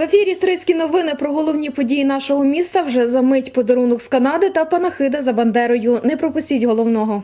В ефірі Стрийські новини про головні події нашого міста вже за мить подарунок з Канади та панахида за Бандерою. Не пропустіть головного.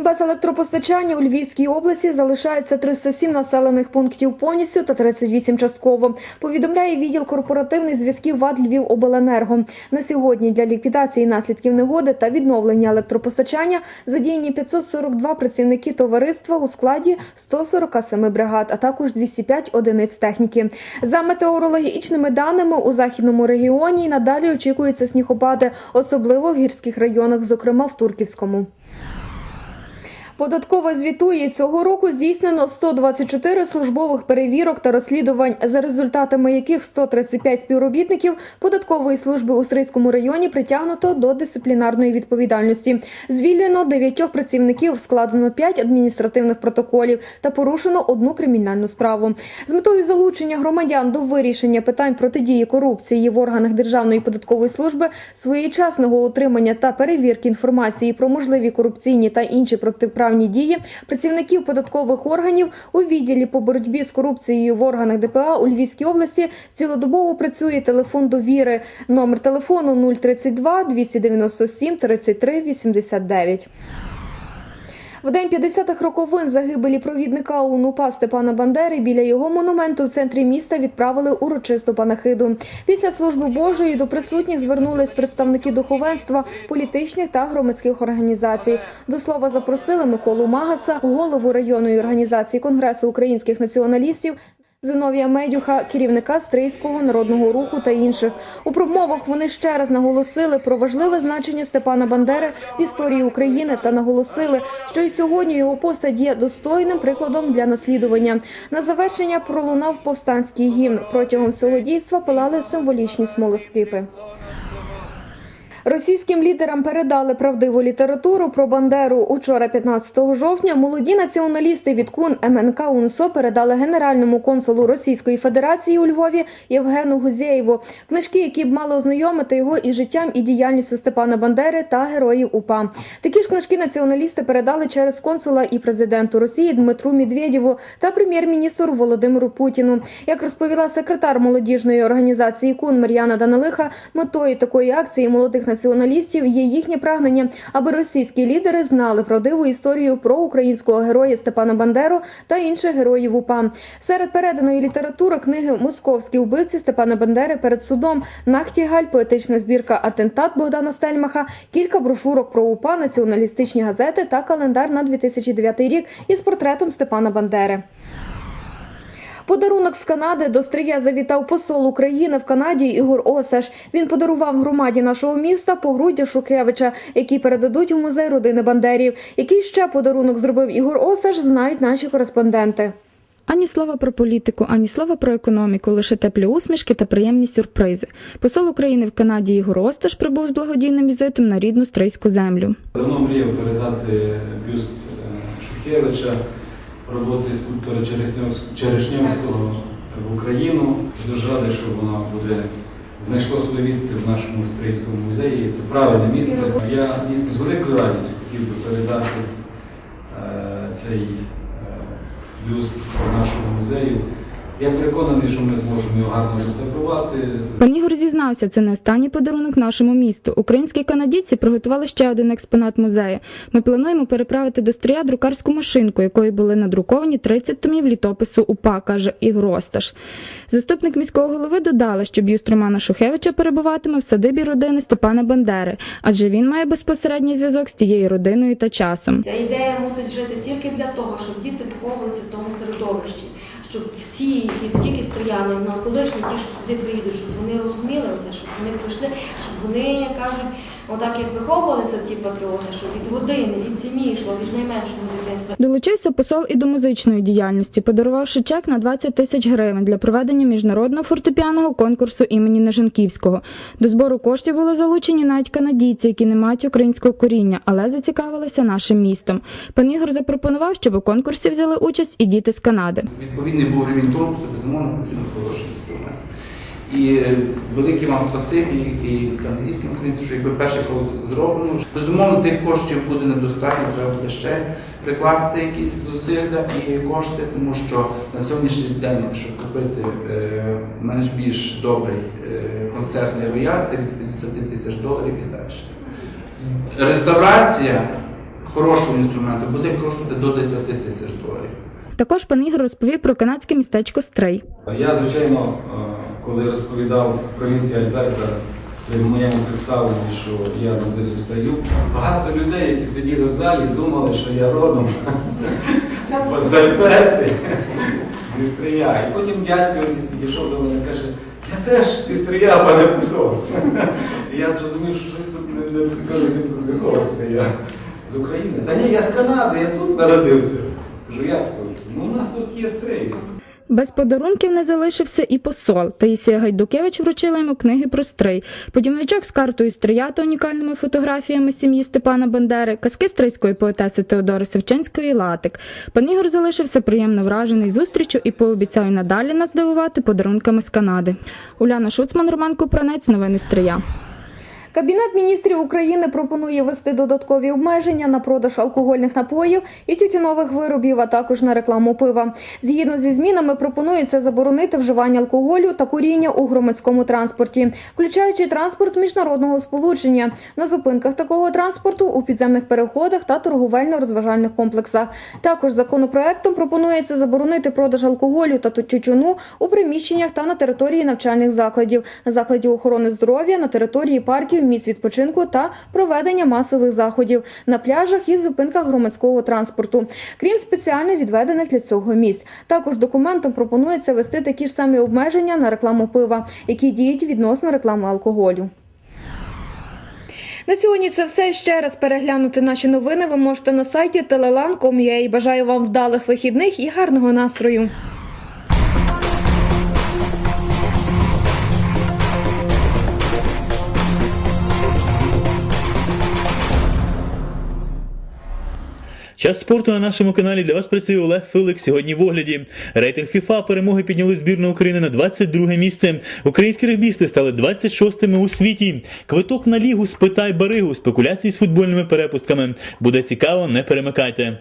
Без електропостачання у Львівській області залишається 307 населених пунктів повністю та 38 частково. Повідомляє відділ корпоративних зв'язків ВАД Львівобленерго. На сьогодні для ліквідації наслідків негоди та відновлення електропостачання задіяні 542 працівники товариства у складі 147 бригад, а також 205 одиниць техніки. За метеорологічними даними у західному регіоні й надалі очікуються снігопади, особливо в гірських районах, зокрема в Турківському. Податкова звітує цього року здійснено 124 службових перевірок та розслідувань, за результатами яких 135 співробітників податкової служби у Стрийському районі притягнуто до дисциплінарної відповідальності. Звільнено 9 працівників, складено 5 адміністративних протоколів та порушено одну кримінальну справу. З метою залучення громадян до вирішення питань протидії корупції в органах Державної податкової служби, своєчасного отримання та перевірки інформації про можливі корупційні та інші протиправні дії працівників податкових органів у відділі по боротьбі з корупцією в органах ДПА у Львівській області цілодобово працює телефон довіри. Номер телефону 032 297 33 89. В день 50-х роковин загибелі провідника УНУПА Степана Бандери біля його монументу в центрі міста відправили урочисту панахиду. Після служби Божої до присутніх звернулись представники духовенства, політичних та громадських організацій. До слова запросили Миколу Магаса, голову районної організації Конгресу українських націоналістів. Зиновія Медюха, керівника Стрийського народного руху та інших у промовах вони ще раз наголосили про важливе значення Степана Бандери в історії України та наголосили, що і сьогодні його постать є достойним прикладом для наслідування. На завершення пролунав повстанський гімн. Протягом всього дійства палали символічні смолоскипи. Російським лідерам передали правдиву літературу про Бандеру. Учора, 15 жовтня, молоді націоналісти від КУН МНК УНСО передали генеральному консулу Російської Федерації у Львові Євгену Гузєєву книжки, які б мали ознайомити його із життям і діяльністю Степана Бандери та героїв УПА. Такі ж книжки націоналісти передали через консула і президенту Росії Дмитру Медведєву та прем'єр-міністру Володимиру Путіну. Як розповіла секретар молодіжної організації КУН Мар'яна Данилиха, метою такої акції молодих націоналістів є їхнє прагнення, аби російські лідери знали правдиву історію про українського героя Степана Бандеру та інших героїв УПА. Серед переданої літератури книги Московські вбивці Степана Бандери перед судом Нахтігаль, поетична збірка Атентат Богдана Стельмаха, кілька брошурок про УПА, націоналістичні газети та календар на 2009 рік із портретом Степана Бандери. Подарунок з Канади до Стрия завітав посол України в Канаді Ігор Осаш. Він подарував громаді нашого міста погруддя Шукевича, які передадуть у музей родини Бандерів. Який ще подарунок зробив Ігор Осаш, знають наші кореспонденти. Ані слова про політику, ані слова про економіку, лише теплі усмішки та приємні сюрпризи. Посол України в Канаді Ігор Осташ прибув з благодійним візитом на рідну стрийську землю. Давно мріяв передати бюст е, Шухевича, роботи скульптора Черешньовсь- Черешньовського в Україну. Дуже радий, що вона буде знайшла своє місце в нашому історичному музеї. Це правильне місце. Я дійсно з великою радістю хотів би передати е, цей е, бюст нашого музею. Я переконаний, що ми зможемо його гарно реставрувати, Пан Ігор зізнався, це не останній подарунок нашому місту. Українські канадійці приготували ще один експонат музею. Ми плануємо переправити до стрія друкарську машинку, якою були надруковані 30 томів літопису УПА, каже Ігор Осташ. Заступник міського голови додала, що б'юст Романа Шухевича перебуватиме в садибі родини Степана Бандери, адже він має безпосередній зв'язок з тією родиною та часом. Ця ідея мусить жити тільки для того, щоб діти виховувалися в тому середовищі, щоб всі, не тільки стояли але колишні, ті, що сюди приїдуть, щоб вони розуміли це, щоб вони прийшли, щоб вони кажуть, отак як виховувалися ті патріоти, щоб від родини, від сім'ї йшло, від найменшого дитинства. Долучився посол і до музичної діяльності, подарувавши чек на 20 тисяч гривень для проведення міжнародного фортепіаного конкурсу імені Нежанківського. До збору коштів були залучені навіть канадійці, які не мають українського коріння, але зацікавилися нашим містом. Пан Ігор запропонував, щоб у конкурсі взяли участь і діти з Канади. Відповідний був рівень корпусу, безумовно потрібен хороший. І е, велике вам спасибі і канадським українцям, що якби перший крок зроблено. Безумовно, тих коштів буде недостатньо, треба буде ще прикласти якісь зусилля і кошти, тому що на сьогоднішній день, щоб купити е, менш більш добрий е, концертний рояль, це від 50 тисяч доларів і далі. Реставрація хорошого інструменту буде коштувати до 10 тисяч доларів. Також пан Ігор розповів про канадське містечко Стрей. Я, звичайно, коли розповідав в провінції Альберта при моєму представленні, що я в Стрию, багато людей, які сиділи в залі, думали, що я родом з Альберти, зі Стрия. І потім дядько якийсь підійшов до мене і каже, я теж зі Стрия, пане Пусо. І я зрозумів, що щось тут не, кажу, з якого Стрия. З України. Та ні, я з Канади, я тут народився. Кажу, тут? Ну, у нас тут є Стрий. Без подарунків не залишився і посол. Таїсія Гайдукевич вручила йому книги про стрий, подівничок з картою стрия та унікальними фотографіями сім'ї Степана Бандери, казки стрийської поетеси Теодори Севченської Латик. Пан Ігор залишився приємно вражений зустрічю і пообіцяв надалі нас здивувати подарунками з Канади. Уляна Шуцман, Роман Купранець, новини Стрия. Кабінет міністрів України пропонує ввести додаткові обмеження на продаж алкогольних напоїв і тютюнових виробів, а також на рекламу пива. Згідно зі змінами, пропонується заборонити вживання алкоголю та куріння у громадському транспорті, включаючи транспорт міжнародного сполучення на зупинках такого транспорту у підземних переходах та торговельно-розважальних комплексах. Також законопроектом пропонується заборонити продаж алкоголю та тютюну у приміщеннях та на території навчальних закладів, закладів охорони здоров'я на території парків, місць відпочинку та проведення масових заходів на пляжах і зупинках громадського транспорту, крім спеціально відведених для цього місць. Також документом пропонується вести такі ж самі обмеження на рекламу пива, які діють відносно реклами алкоголю. На сьогодні це все. Ще раз переглянути наші новини ви можете на сайті telelan.com.ua. Бажаю вам вдалих вихідних і гарного настрою. Час спорту на нашому каналі для вас працює Олег Филик. Сьогодні в огляді. Рейтинг ФІФА перемоги підняли збірну України на 22 місце. Українські регбісти стали 26-ми у світі. Квиток на лігу спитай баригу. Спекуляції з футбольними перепустками. Буде цікаво, не перемикайте.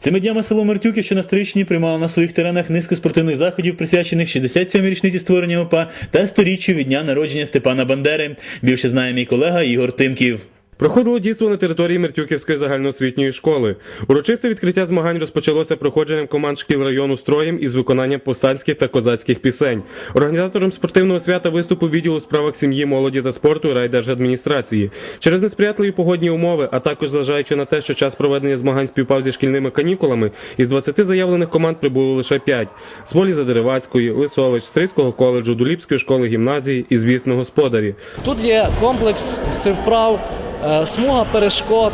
Цими днями село Мертюки, що на Стричні, приймало на своїх теренах низку спортивних заходів, присвячених 67-й річниці створення ОПА та сторіччю від дня народження Степана Бандери. Більше знає мій колега Ігор Тимків. Проходило дійство на території Мертюківської загальноосвітньої школи. Урочисте відкриття змагань розпочалося проходженням команд шкіл району строєм із виконанням повстанських та козацьких пісень. Організатором спортивного свята виступив відділ у справах сім'ї, молоді та спорту райдержадміністрації. Через несприятливі погодні умови, а також зважаючи на те, що час проведення змагань співпав зі шкільними канікулами, із 20 заявлених команд прибуло лише 5. з волі Задеревацької, Лисович, Стрийського коледжу, Дуліпської школи гімназії і, звісно, господарі. Тут є комплекс сивправ, е, смуга перешкод,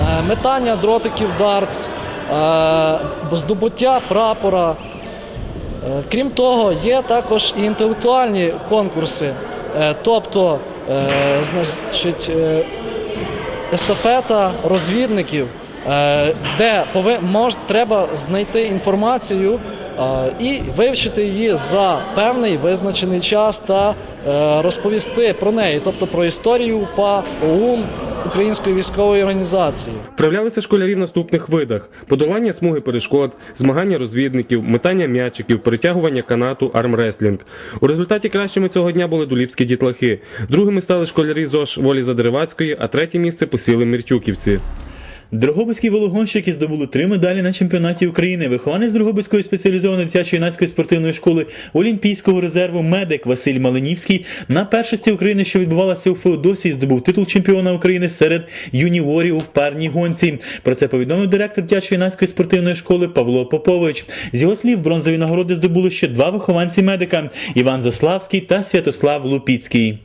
е, метання дротиків дартс, е, здобуття прапора. Е, Крім того, є також і інтелектуальні конкурси, Е, тобто е, значить, е, естафета розвідників, е, де треба знайти інформацію е, і вивчити її за певний визначений час та е, розповісти про неї, тобто про історію УПА, ОУН, Української військової організації. Вправлялися школярі в наступних видах: подолання смуги перешкод, змагання розвідників, метання м'ячиків, перетягування канату, армреслінг. У результаті кращими цього дня були дуліпські дітлахи. Другими стали школярі ЗОЖ волі Задеревацької, а третє місце посіли міртюківці. Дрогобицькі велогонщики здобули три медалі на чемпіонаті України. Вихованець Дрогобицької спеціалізованої дитячої юнацької спортивної школи Олімпійського резерву медик Василь Малинівський на першості України, що відбувалася у Феодосії, здобув титул чемпіона України серед юніорів у парній гонці. Про це повідомив директор дитячої юнацької спортивної школи Павло Попович. З його слів, бронзові нагороди здобули ще два вихованці медика Іван Заславський та Святослав Лупіцький.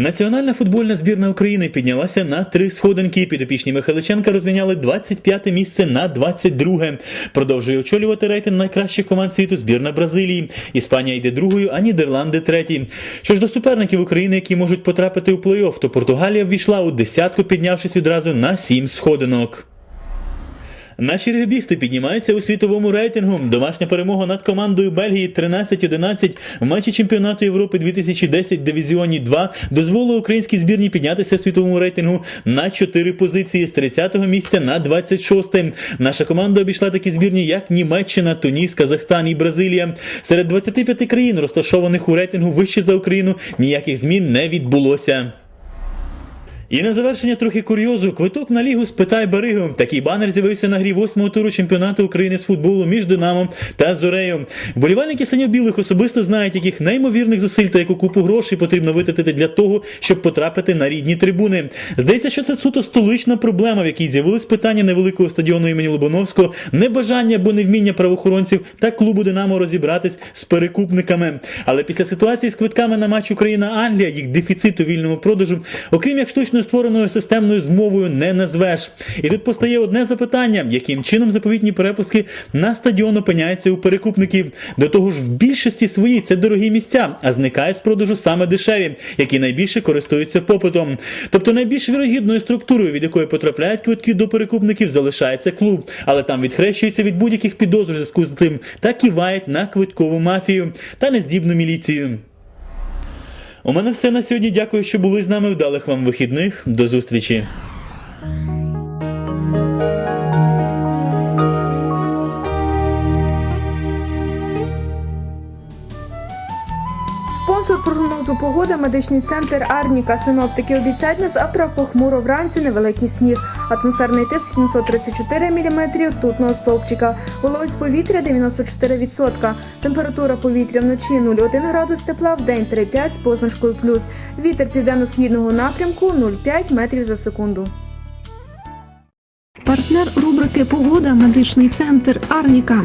Національна футбольна збірна України піднялася на три сходинки. Підопічні Михайличенка розміняли 25 місце на 22. Продовжує очолювати рейтинг найкращих команд світу збірна Бразилії. Іспанія йде другою, а Нідерланди треті. Що ж до суперників України, які можуть потрапити у плей-офф, то Португалія ввійшла у десятку, піднявшись відразу на сім сходинок. Наші регбісти піднімаються у світовому рейтингу. Домашня перемога над командою Бельгії 13-11 в матчі чемпіонату Європи 2010 дивізіоні 2 дозволила українській збірні піднятися у світовому рейтингу на 4 позиції з 30-го місця на 26-те. Наша команда обійшла такі збірні, як Німеччина, Туніс, Казахстан і Бразилія. Серед 25 країн, розташованих у рейтингу вище за Україну, ніяких змін не відбулося. І на завершення трохи курйозу. Квиток на лігу спитай Баригу. Такий банер з'явився на грі восьмого туру чемпіонату України з футболу між Динамом та Зорею. Вболівальники синьо-білих особисто знають, яких неймовірних зусиль та яку купу грошей потрібно витратити для того, щоб потрапити на рідні трибуни. Здається, що це суто столична проблема, в якій з'явилось питання невеликого стадіону імені Лобановського, небажання або невміння правоохоронців та клубу Динамо розібратись з перекупниками. Але після ситуації з квитками на матч Україна-Англія, їх дефіцит у вільному продажу, окрім як штучно створеною системною змовою, не назвеш. І тут постає одне запитання: яким чином заповітні перепуски на стадіон опиняються у перекупників? До того ж, в більшості своїй це дорогі місця, а зникають з продажу саме дешеві, які найбільше користуються попитом. Тобто найбільш вірогідною структурою, від якої потрапляють квитки до перекупників, залишається клуб, але там відхрещується від будь-яких підозр зв'язку з тим та кивають на квиткову мафію та нездібну міліцію. У мене все на сьогодні. Дякую, що були з нами. Вдалих вам вихідних. До зустрічі. Прогнозу погоди медичний центр Арніка. Синоптики обіцяють на завтра похмуро вранці невеликий сніг. Атмосферний тиск 734 мм ртутного стовпчика. Вологість повітря 94%. Температура повітря вночі 0,1 градус тепла, в день 3,5 з позначкою плюс. Вітер південно-східного напрямку 0,5 метрів за секунду. Партнер рубрики Погода медичний центр Арніка.